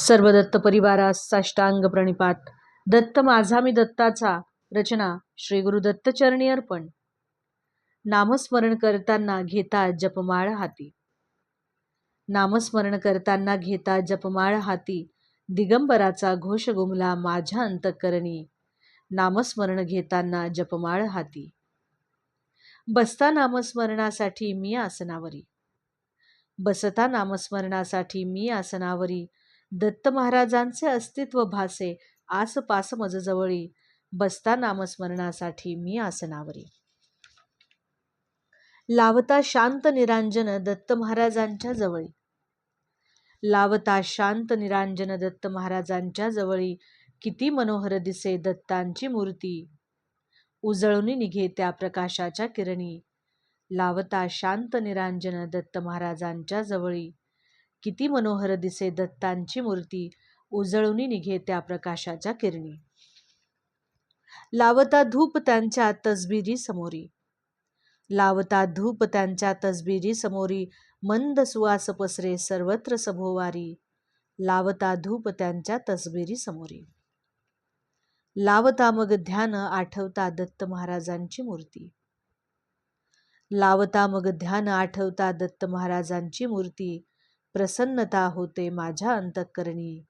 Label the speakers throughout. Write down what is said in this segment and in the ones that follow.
Speaker 1: सर्व दत्त परिवारास साष्टांग प्रणिपात. दत्त माझा मी दत्ताचा. रचना श्री गुरु दत्तचरणी अर्पण. नामस्मरण करताना घेता जपमाळ हाती. नामस्मरण करताना घेता जपमाळ हाती. दिगंबराचा घोष गुमला माझ्या अंतःकरणी. नामस्मरण घेताना जपमाळ हाती. बसता नामस्मरणासाठी मी आसनावरी. बसता नामस्मरणासाठी मी आसनावरी. दत्त महाराजांचे अस्तित्व भासे आसपास मजजवळी. बसता नामस्मरणासाठी मी आसनावरी. लावता शांत निरांजन दत्त महाराजांच्या जवळी. लावता शांत निरांजन दत्त महाराजांच्या जवळी. किती मनोहर दिसे दत्तांची मूर्ती. उजळून निघे त्या प्रकाशाच्या किरणी. लावता शांत निरांजन दत्त महाराजांच्या जवळी. किती मनोहर दिसे दत्तांची मूर्ती उजळून निघे त्या प्रकाशाच्या किरणी. लावता धूप त्यांच्या तसबिरी समोरी. लावता धूप त्यांच्या तसबिरी समोरी मंद सुवास पसरे सर्वत्र सभोवारी. लावता धूप त्यांच्या तसबिरी समोरी. लावता मग ध्यान आठवता दत्त महाराजांची मूर्ती. लावता मग ध्यान आठवता दत्त महाराजांची मूर्ती प्रसन्नता होते माझ्या अंतःकरणी.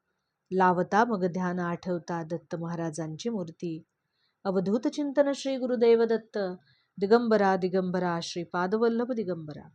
Speaker 1: लावता मग ध्यान आठवता दत्त महाराजांची मूर्ती. अवधूत चिंतन श्री गुरुदेव दत्त दिगंबरा दिगंबरा श्री पादवल्लभ दिगंबरा.